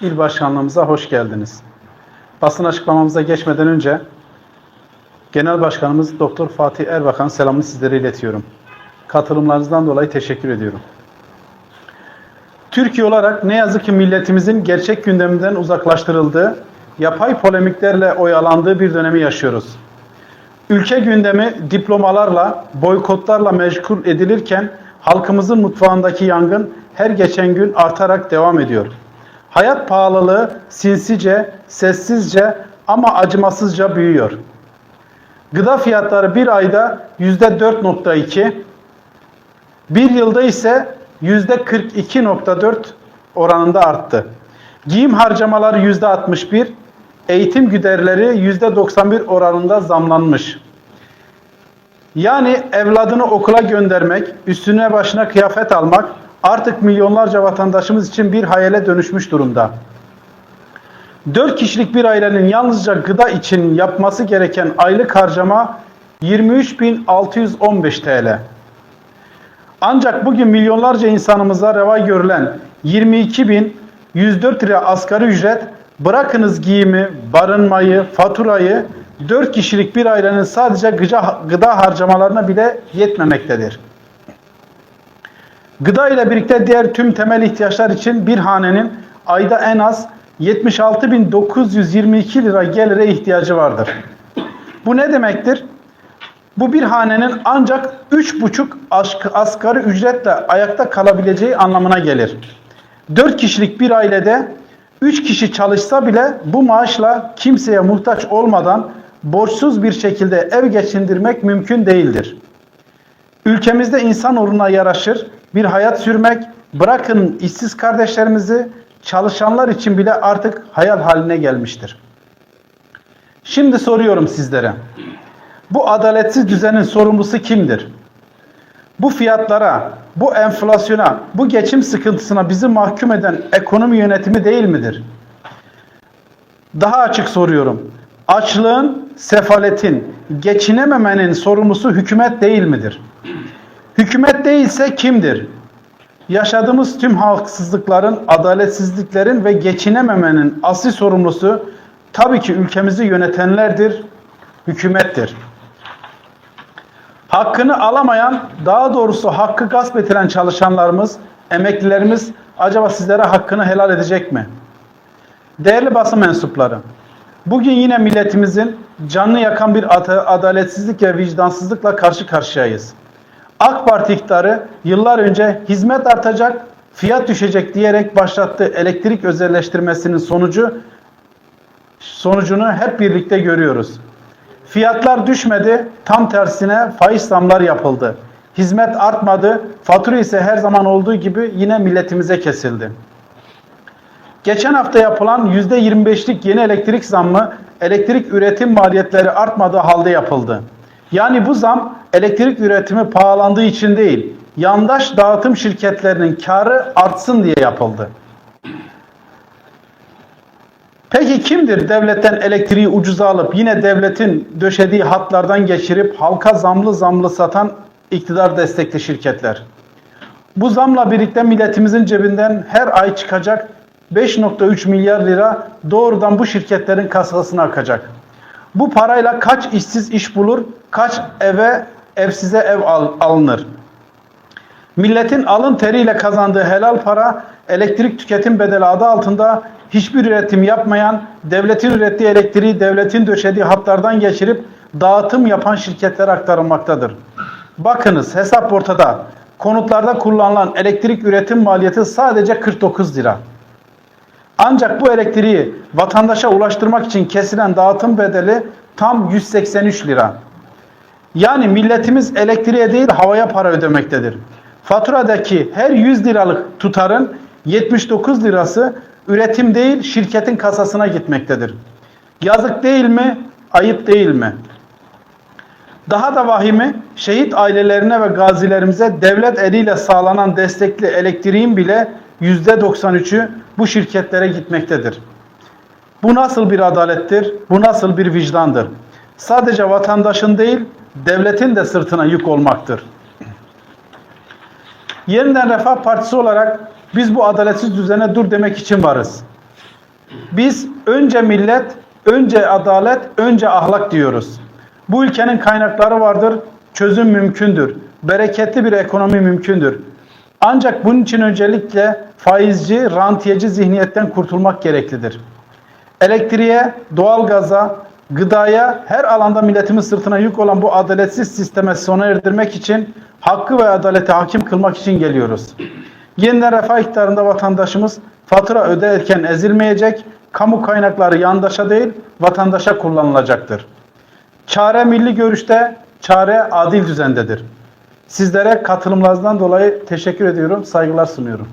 İl Başkanlığımıza hoş geldiniz. Basın açıklamamıza geçmeden önce Genel Başkanımız Doktor Fatih Erbakan selamını sizlere iletiyorum. Katılımlarınızdan dolayı teşekkür ediyorum. Türkiye olarak ne yazık ki milletimizin gerçek gündeminden uzaklaştırıldığı, yapay polemiklerle oyalandığı bir dönemi yaşıyoruz. Ülke gündemi diplomalarla, boykotlarla meşgul edilirken halkımızın mutfağındaki yangın her geçen gün artarak devam ediyor. Hayat pahalılığı sinsice, sessizce ama acımasızca büyüyor. Gıda fiyatları bir ayda %4.2, bir yılda ise %42.4 oranında arttı. Giyim harcamaları %61, eğitim giderleri %91 oranında zamlanmış. Yani evladını okula göndermek, üstüne başına kıyafet almak artık milyonlarca vatandaşımız için bir hayale dönüşmüş durumda. 4 kişilik bir ailenin yalnızca gıda için yapması gereken aylık harcama 23.615 TL. Ancak bugün milyonlarca insanımıza reva görülen 22.104 lira asgari ücret bırakınız giyimi, barınmayı, faturayı 4 kişilik bir ailenin sadece gıda, harcamalarına bile yetmemektedir. Gıda ile birlikte diğer tüm temel ihtiyaçlar için bir hanenin ayda en az 76.922 lira gelire ihtiyacı vardır. Bu ne demektir? Bu bir hanenin ancak 3,5 asgari ücretle ayakta kalabileceği anlamına gelir. 4 kişilik bir ailede 3 kişi çalışsa bile bu maaşla kimseye muhtaç olmadan borçsuz bir şekilde ev geçindirmek mümkün değildir. Ülkemizde insan uğruna yaraşır bir hayat sürmek, bırakın işsiz kardeşlerimizi, çalışanlar için bile artık hayal haline gelmiştir. Şimdi soruyorum sizlere. Bu adaletsiz düzenin sorumlusu kimdir? Bu fiyatlara, bu enflasyona, bu geçim sıkıntısına bizi mahkum eden ekonomi yönetimi değil midir? Daha açık soruyorum. Açlığın, sefaletin, geçinememenin sorumlusu hükümet değil midir? Hükümet değilse kimdir? Yaşadığımız tüm haksızlıkların, adaletsizliklerin ve geçinememenin asli sorumlusu tabii ki ülkemizi yönetenlerdir, hükümettir. Hakkını alamayan, daha doğrusu hakkı gasp edilen çalışanlarımız, emeklilerimiz acaba sizlere hakkını helal edecek mi? Değerli basın mensupları, bugün yine milletimizin canını yakan bir adaletsizlik ve vicdansızlıkla karşı karşıyayız. AK Parti iktidarı yıllar önce hizmet artacak, fiyat düşecek diyerek başlattığı elektrik özelleştirmesinin sonucu sonucunu hep birlikte görüyoruz. Fiyatlar düşmedi, tam tersine faiz zamlar yapıldı. Hizmet artmadı, fatura ise her zaman olduğu gibi yine milletimize kesildi. Geçen hafta yapılan %25'lik yeni elektrik zammı elektrik üretim maliyetleri artmadığı halde yapıldı. Yani bu zam elektrik üretimi pahalandığı için değil, yandaş dağıtım şirketlerinin karı artsın diye yapıldı. Peki kimdir devletten elektriği ucuza alıp yine devletin döşediği hatlardan geçirip halka zamlı zamlı satan iktidar destekli şirketler? Bu zamla birlikte milletimizin cebinden her ay çıkacak 5.3 milyar lira doğrudan bu şirketlerin kasasına akacak. Bu parayla kaç işsiz iş bulur, kaç eve evsize ev al, alınır. Milletin alın teriyle kazandığı helal para elektrik tüketim bedeli adı altında hiçbir üretim yapmayan, devletin ürettiği elektriği devletin döşediği hatlardan geçirip dağıtım yapan şirketlere aktarılmaktadır. Bakınız hesap ortada. Konutlarda kullanılan elektrik üretim maliyeti sadece 49 lira. Ancak bu elektriği vatandaşa ulaştırmak için kesilen dağıtım bedeli tam 183 lira. Yani milletimiz elektriğe değil havaya para ödemektedir. Faturadaki her 100 liralık tutarın 79 lirası üretim değil şirketin kasasına gitmektedir. Yazık değil mi? Ayıp değil mi? Daha da vahimi şehit ailelerine ve gazilerimize devlet eliyle sağlanan destekli elektriğin bile %93'ü bu şirketlere gitmektedir. Bu nasıl bir adalettir? Bu nasıl bir vicdandır? Sadece vatandaşın değil, devletin de sırtına yük olmaktır. Yeniden Refah Partisi olarak Biz bu adaletsiz düzene dur demek için varız. Biz önce millet, önce adalet, önce ahlak diyoruz. Bu ülkenin kaynakları vardır, çözüm mümkündür. Bereketli bir ekonomi mümkündür. Ancak bunun için öncelikle faizci, rantiyeci zihniyetten kurtulmak gereklidir. Elektriğe, doğalgaza, gıdaya, her alanda milletimin sırtına yük olan bu adaletsiz sisteme sona erdirmek için, hakkı ve adaleti hakim kılmak için geliyoruz. Yeniden refah iktidarında vatandaşımız fatura öderken ezilmeyecek, kamu kaynakları yandaşa değil, vatandaşa kullanılacaktır. Çare milli görüşte, çare adil düzendedir. Sizlere katılımlarınızdan dolayı teşekkür ediyorum, saygılar sunuyorum.